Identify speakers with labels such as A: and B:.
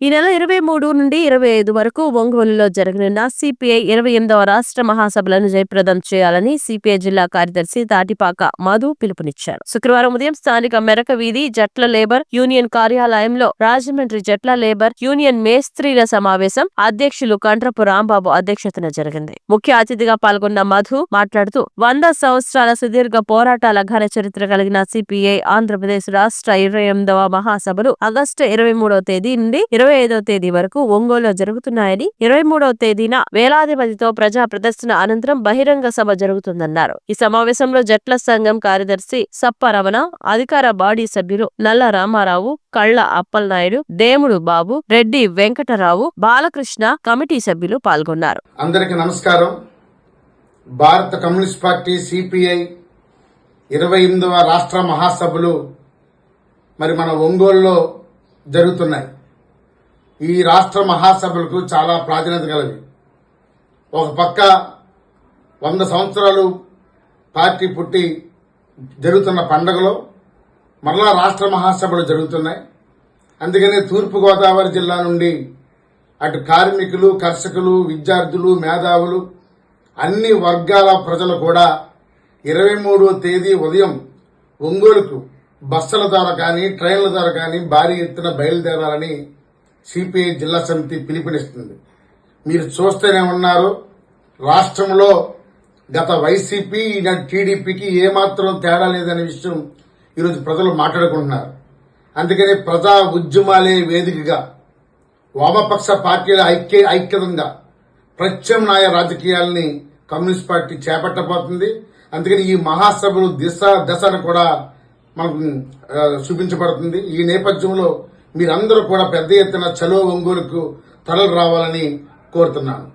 A: ఈ నెల ఇరవై మూడు నుండి ఇరవై ఐదు వరకు ఒంగోలులో జరగనున్న సిపిఐ ఇరవై ఎనిమిదవ రాష్ట్ర మహాసభలను జయప్రదం చేయాలని సిపిఐ జిల్లా కార్యదర్శి తాటిపాక మధు పిలుపునిచ్చారు. శుక్రవారం ఉదయం స్థానిక మెరక వీధి జట్ల లేబర్ యూనియన్ కార్యాలయంలో రాజమండ్రి జట్ల లేబర్ యూనియన్ మేస్త్రీల సమావేశం అధ్యక్షులు కండ్రపు రాంబాబు అధ్యక్షతన జరిగింది. ముఖ్య అతిథిగా పాల్గొన్న మధు మాట్లాడుతూ వంద సంవత్సరాల సుదీర్ఘ పోరాటాల ఘన చరిత్ర కలిగిన సిపిఐ ఆంధ్రప్రదేశ్ రాష్ట్ర ఇరవై ఎనిమిదవ మహాసభలు ఆగస్టు ఇరవై మూడవ తేదీ నుండి ఇరవై ఐదవ తేదీ వరకు ఒంగోలులో జరుగుతున్నాయని ఇరవై మూడవ తేదీన వేలాది మందితో ప్రజా ప్రదర్శన అనంతరం బహిరంగ సభ జరుగుతుందన్నారు. ఈ సమావేశంలో జట్ల సంఘం కార్యదర్శి సప్ప రమణ అధికార బాడీ సభ్యులు నల్ల రామారావు కళ్ళ అప్పలనాయుడు దేముడు బాబు రెడ్డి వెంకటరావు బాలకృష్ణ కమిటీ సభ్యులు పాల్గొన్నారు.
B: అందరికీ నమస్కారం. భారత కమ్యూనిస్ట్ పార్టీ సిపిఐ ఇరవై ఎనిమిదవ రాష్ట్ర మహాసభలు మరి మన ఒంగోలులో జరుగుతున్నాయి. ఈ రాష్ట్ర మహాసభలకు చాలా ప్రాధాన్యత కలవి ఒక పక్క వంద సంవత్సరాలు పార్టీ పుట్టి జరుగుతున్న పండగలో మరలా రాష్ట్ర మహాసభలు జరుగుతున్నాయి. అందుకనే తూర్పుగోదావరి జిల్లా నుండి అటు కార్మికులు కర్షకులు విద్యార్థులు మేధావులు అన్ని వర్గాల ప్రజలు కూడా ఇరవై మూడో తేదీ ఉదయం ఒంగోలుకు బస్సుల ద్వారా కానీ ట్రైన్ల ద్వారా కానీ భారీ ఎత్తున బయలుదేరాలని సిపిఐ జిల్లా సమితి పిలుపునిస్తుంది. మీరు చూస్తూనే ఉన్నారు రాష్ట్రంలో గత వైసీపీ ఈనాటి టీడీపీకి ఏమాత్రం తేడా లేదనే విషయం ఈరోజు ప్రజలు మాట్లాడుకుంటున్నారు. అందుకని ప్రజా ఉద్యమాలే వేదికగా వామపక్ష పార్టీల ఐక్య ఐక్యతంగా ప్రత్యామ్నాయ రాజకీయాల్ని కమ్యూనిస్ట్ పార్టీ చేపట్టబోతుంది. అందుకని ఈ మహాసభలు దిశ దశను కూడా మనకు చూపించబడుతుంది. ఈ నేపథ్యంలో మీరందరూ కూడా పెద్ద ఎత్తున చలో ఒంగోలుకు తరలి రావాలని కోరుతున్నాను.